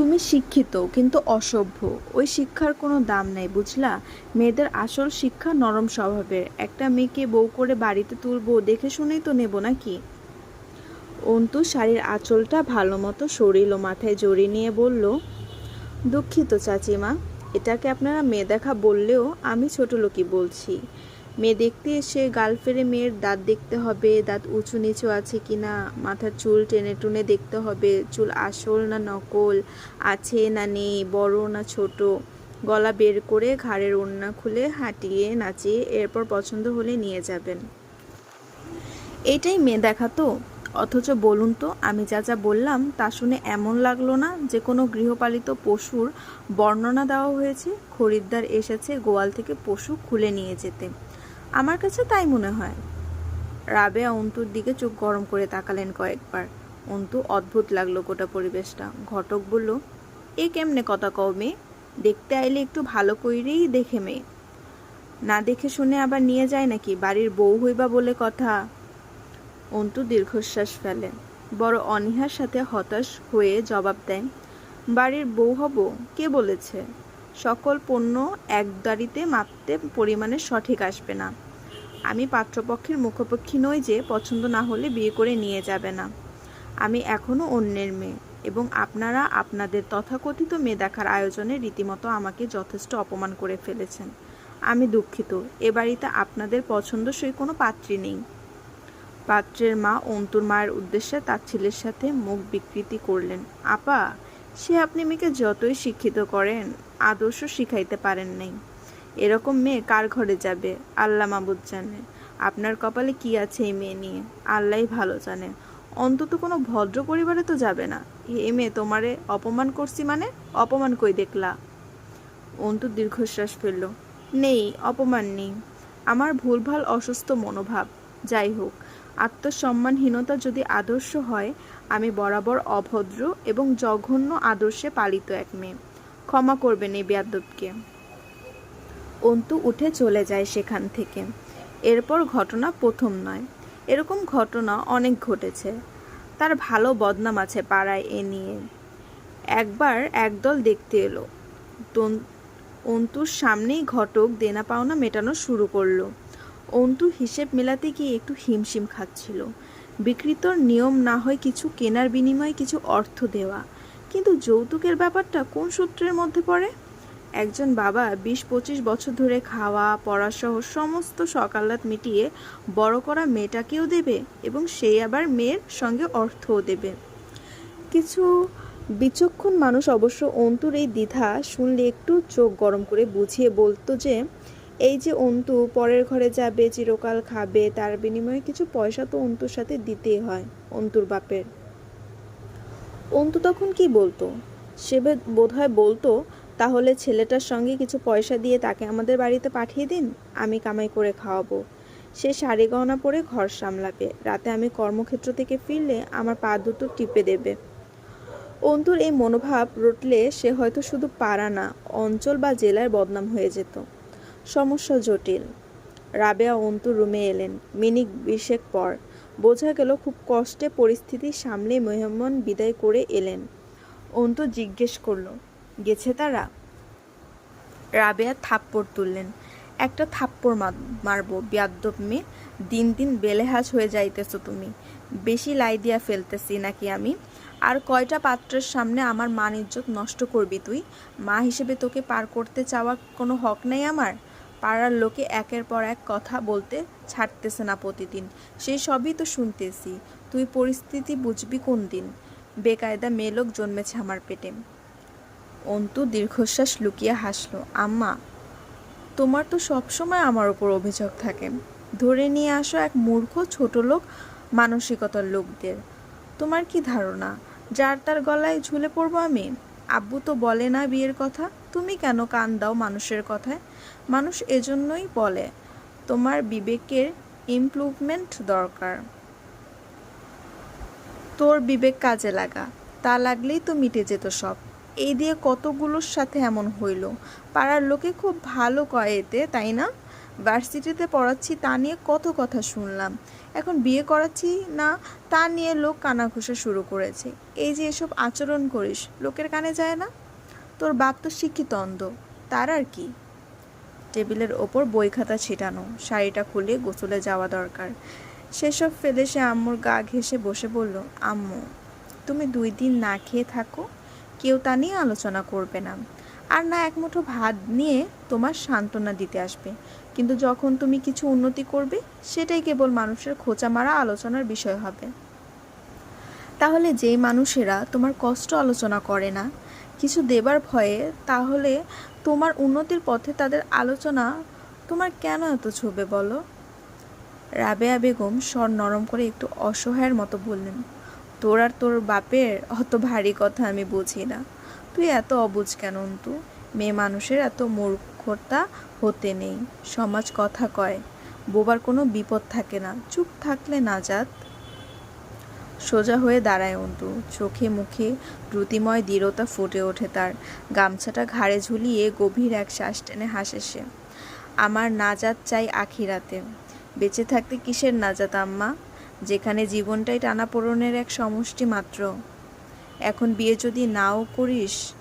তুমি শিক্ষিত, কিন্তু অসভ্য। ওই শিক্ষার কোনো দাম নেই, বুঝলা? মেয়েদের আসল শিক্ষা নরম স্বভাবের। একটা মেয়েকে বউ করে বাড়িতে তুলবো, দেখে শুনেই তো নেব নাকি? অন্তু শাড়ির আঁচলটা ভালো মতো সরিল মাথায় জড়িয়ে নিয়ে বলল, দুঃখিত চাচিমা, এটাকে আপনারা মেয়ে দেখা বললেও আমি ছোট লোকই বলছি। মেয়ে দেখতে এসে গাল ফেরে মেয়ের দাঁত দেখতে হবে, দাঁত উঁচু নিচু আছে কিনা মাথার চুল টেনে টুনে দেখতে হবে, চুল আসল না নকল, আছে না নেই, বড় না ছোট। গলা বের করে ঘাড়ের ওড়না খুলে হাঁটিয়ে নাচিয়ে এরপর পছন্দ হলে নিয়ে যাবেন। এইটাই মেয়ে দেখা তো। অথচ বলুন তো, আমি যা যা বললাম তা শুনে এমন লাগল না যে কোনো গৃহপালিত পশুর বর্ণনা দেওয়া হয়েছে, খরিদ্দার এসেছে গোয়াল থেকে পশু খুলে নিয়ে যেতে। আমার কাছে তাই মনে হয়। রাবেয়া অন্তুর দিকে চোখ গরম করে তাকালেন কয়েকবার। অন্তু অদ্ভুত লাগল গোটা পরিবেশটা। ঘটক বলল, এ কেমনে কথা কও মেয়ে? দেখতে আইলে একটু ভালো কইরেই দেখে মেয়ে। না দেখে শুনে আবার নিয়ে যায় নাকি? বাড়ির বউ হইবা বলে কথা। অন্তু দীর্ঘশ্বাস ফেলে বড় অনীহার সাথে হতাশ হয়ে জবাব দেয় বাড়ির বউ হব? কে বলেছে? সকল পণ্য এক দাড়িতে মাপতে পরিমাণে সঠিক আসবে না। আমি পাত্রপক্ষের মুখপক্ষী নই যে পছন্দ না হলে বিয়ে করে নিয়ে যাবে না। আমি এখনও অন্যের মেয়ে এবং আপনারা আপনাদের তথাকথিত মেয়ে দেখার আয়োজনে রীতিমতো আমাকে যথেষ্ট অপমান করে ফেলেছেন। আমি দুঃখিত, এ বাড়িতে আপনাদের পছন্দসই কোনো পাত্রী নেই। পাত্রের মা অন্তুর মায়ের উদ্দেশ্যে তার ছেলের সাথে মুখ বিকৃতি করলেন। আপা, সে আপনি মেয়েকে যতই শিক্ষিত করেন আদর্শ শিখাইতে পারেন নাই। এরকম মেয়ে কার ঘরে যাবে? আল্লাহ মাবুদ জানে। আপনার কপালে কি আছে এই মেয়ে নিয়ে? আল্লাহই ভালো জানে। অন্তত কোনো ভদ্র পরিবারে তো যাবে না। এ মেয়ে তোমারে অপমান করছি মানে অপমান কই দেখলা? অন্তু দীর্ঘশ্বাস ফেলল। নেই, অপমান নেই। আমার ভুলভাল অসুস্থ মনোভাব। যাই হোক, আত্মসম্মানহীনতা যদি আদর্শ হয়, আমি বরাবর অভদ্র এবং জঘন্য আদর্শে পালিত এক মেয়ে। ক্ষমা করবেন এই বেয়াদবকে। অন্তু উঠে চলে যায় সেখান থেকে। এরপর ঘটনা প্রথম নয়। এরকম ঘটনা অনেক ঘটেছে। তার ভালো বদনাম আছে পাড়ায় এ নিয়ে। একবার একদল দেখতে এলো। অন্তুর সামনেই ঘটক দেনা পাওনা মেটানো শুরু করল। অন্তু হিসেব মেলাতে গিয়ে একটু হিমশিম খাচ্ছিল। বিক্রিতর নিয়ম না হয় কিছু কেনার বিনিময়ে কিছু অর্থ দেওয়া। কিন্তু যৌতুকের ব্যাপারটা কোন সূত্রের মধ্যে পড়ে? একজন বাবা বিশ পঁচিশ বছর ধরে খাওয়া পড়াসহ সমস্ত সকালাত মিটিয়ে বড় করা মেয়েটাকেও দেবে এবং সেই আবার মেয়ের সঙ্গে অর্থও দেবে। কিছু বিচক্ষণ মানুষ অবশ্য অন্তুর এই দ্বিধা শুনলে একটু চোখ গরম করে বুঝিয়ে বলতো যে, এই যে অন্তু পরের ঘরে যাবে, চিরকাল খাবে, তার বিনিময়ে কিছু পয়সা তো অন্তুর সাথে দিতেই হয়, অন্তুর বাপের। অন্তু তখন কি বলতো? সে বোধ হয় বলতো, তাহলে ছেলেটার সঙ্গে কিছু পয়সা দিয়ে তাকে আমাদের বাড়িতে পাঠিয়ে দিন, আমি কামাই করে খাওয়াবো। সে শাড়ি গহনা পরে ঘর সামলাবে। রাতে আমি কর্মক্ষেত্র থেকে ফিরলে আমার পা দুটো টিপে দেবে। অন্তুর এই মনোভাব রটলে সে হয়তো শুধু পাড়া না, অঞ্চল বা জেলায় বদনাম হয়ে যেত। সমস্যা জটিল। রাবেয়া অন্তুর রুমে এলেন। মিনিট বিশেক পর। বোঝা গেল খুব কষ্টে পরিস্থিতি সামলে মেহমান বিদায় করে এলেন। অন্তু জিজ্ঞেস করল, গেছে তারা? রাবেয়া থাপ্পড় তুললেন। একটা থাপ্পড় মার- মারবো বিয়াদ্দব মেয়ে। দিন দিন বেলেহাজ হয়ে যাইতেছ তুমি। বেশি লাই দিয়া ফেলতেছি নাকি আমি? আর কয়টা পাত্রের সামনে আমার মান ইজ্জত নষ্ট করবি তুই? মা হিসেবে তোকে পার করতে চাওয়ার কোনো হক নেই আমার? পাড়ার লোকে একের পর এক কথা বলতে ছাড়তেছে না প্রতিদিন। সেই সবই তো শুনতেছি। তুই পরিস্থিতি বুঝবি কোন দিন? বেকায়দা মেয়ে লোক জন্মেছে আমার পেটে। অন্তু দীর্ঘশ্বাস লুকিয়ে হাসলো, আম্মা, তোমার তো সবসময় আমার ওপর অভিযোগ থাকে। ধরে নিয়ে আসো এক মূর্খ ছোট লোক মানসিকতার লোকদের। তোমার কি ধারণা? যার তার গলায় ঝুলে পড়ব আমি? আব্বু তো বলে না বিয়ের কথা। তুমি কেন কান দাও মানুষের কথায়? মানুষ এজন্যই বলে, তোমার বিবেকের ইমপ্রুভমেন্ট দরকার। তোর বিবেক কাজে লাগা, তা লাগলেই তো মিটে যেত সব। এই দিয়ে কতগুলোর সাথে এমন হইল? পাড়ার লোকে খুব ভালো কয় এতে, তাই না? ভার্সিটিতে পড়াচ্ছি তা নিয়ে কত কথা শুনলাম। এখন বিয়ে করাচ্ছি না, তা নিয়ে লোক কানাঘুষা শুরু করেছে। এই যে এসব আচরণ করিস, লোকের কানে যায় না? তোর বাপ তো শিক্ষিত অন্ধ, তার আর কি? টেবিলের ওপর বই খাতা ছিটানো, শাড়িটা খুলে গোসলে যাওয়া দরকার। সেসব ফেলে সে আম্মুর গা ঘেঁষে বসে বলল, আম্মু, তুমি দুই দিন না খেয়ে থাকো, কেউ তা নিয়ে আলোচনা করবে না। আর না এক মুঠো ভাত নিয়ে তোমার সান্ত্বনা দিতে আসবে। কিন্তু যখন তুমি কিছু উন্নতি করবে, সেটাই কেবল মানুষের খোঁচা মারা আলোচনার বিষয় হবে। তাহলে যেই মানুষেরা তোমার কষ্ট আলোচনা করে না, কিছু দেবার ভয়ে, তাহলে তোমার উন্নতির পথে তাদের আলোচনা তোমার কেন এত ছুবে বলো? রাবেয়া বেগম স্বর নরম করে একটু অসহায়ের মতো বললেন, তোর আর তোর বাপের অত ভারী কথা আমি বুঝি না। তুই এত অবুঝ কেন অন্তু? মেয়ে মানুষের এত মূর্খতা হতে নেই। সমাজ কথা কয়, বোবার কোনো বিপদ থাকে না। চুপ থাকলে না যাত সোজা হয়ে দাঁড়ায় অন্তু। চোখে মুখে দ্রুতিময় দৃঢ়তা ফুটে ওঠে তার। গামছাটা ঘাড়ে ঝুলিয়ে গভীর এক শ্বাস টেনে হাসে সে। আমার নাজাত চাই আখিরাতে। বেঁচে থাকতে কিসের নাজাত আম্মা? যেখানে জীবনটাই টানাপোড়নের এক সমষ্টি মাত্র। এখন বিয়ে যদি নাও করিস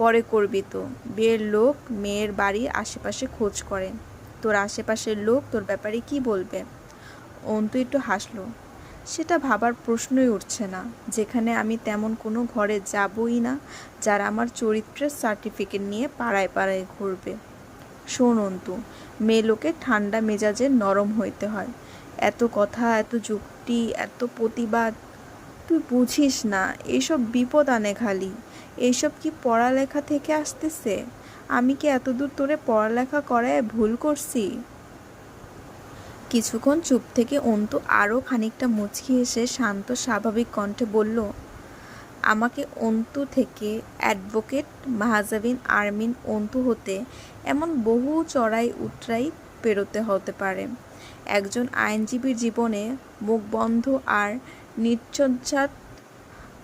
পরে করবি তো। বিয়ের লোক মেয়ের বাড়ি আশেপাশে খোঁজ করে। তোর আশেপাশের লোক তোর ব্যাপারে কি বলবে? অন্তু একটু হাসলো। সেটা ভাবার প্রশ্নই উঠছে না। যেখানে আমি তেমন কোনো ঘরে যাবই না, যারা আমার চরিত্রের সার্টিফিকেট নিয়ে পাড়ায় পাড়ায় ঘুরবে। শোন অন্তু, মেয়ে লোকে ঠান্ডা মেজাজে নরম হইতে হয়। এত কথা, এত যুক্তি, এত প্রতিবাদ তুই বুঝিস না এইসব বিপদ আনে খালি। এইসব কি পড়ালেখা থেকে আসতেছে? আমি কি এতদূর তোরে পড়ালেখা করায় ভুল করছি? কিছুক্ষণ চুপ থেকে অন্তু আরও খানিকটা মুচকি এসে শান্ত, স্বাভাবিক কণ্ঠে বলল, আমাকে অন্তু থেকে অ্যাডভোকেট মাহাজাবিন আরমিন অন্তু হতে এমন বহু চড়াই উতরাই পেরোতে হতে পারে। একজন আইনজীবীর জীবনে মুখ বন্ধ আর নির্চঞ্চাত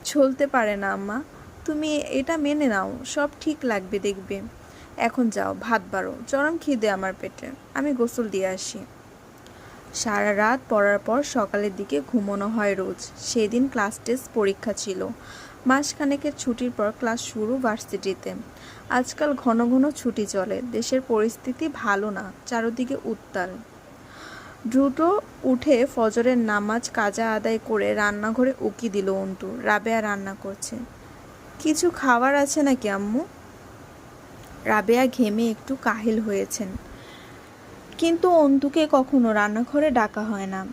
চলতে পারে না, আম্মা। তুমি এটা মেনে নাও, সব ঠিক লাগবে, দেখবে। এখন যাও, ভাত বাড়ো, চরম খিদে আমার পেটে, আমি গোসল দিয়ে আসি। সারা রাত পড়ার পর সকালের দিকে ঘুমানো হয় রোজ। সেদিন ক্লাস টেস্ট পরীক্ষা ছিল। মাসখানেকের ছুটির পর ক্লাস শুরু ভার্সিটিতে। আজকাল ঘন ঘন ছুটি চলে, দেশের পরিস্থিতি ভালো না, চারদিকে উত্তাল। দ্রুত উঠে ফজরের নামাজ কাজা আদায় করে রান্নাঘরে উকি দিল অন্তু। রাবেয়া রান্না করছে। কিছু খাবার আছে নাকি, আম্মু? রাবেয়া ঘেমে একটু কাহিল হয়েছেন। কিন্তু অন্তুকে কখনো রান্নাঘরে ডাকা হয় না।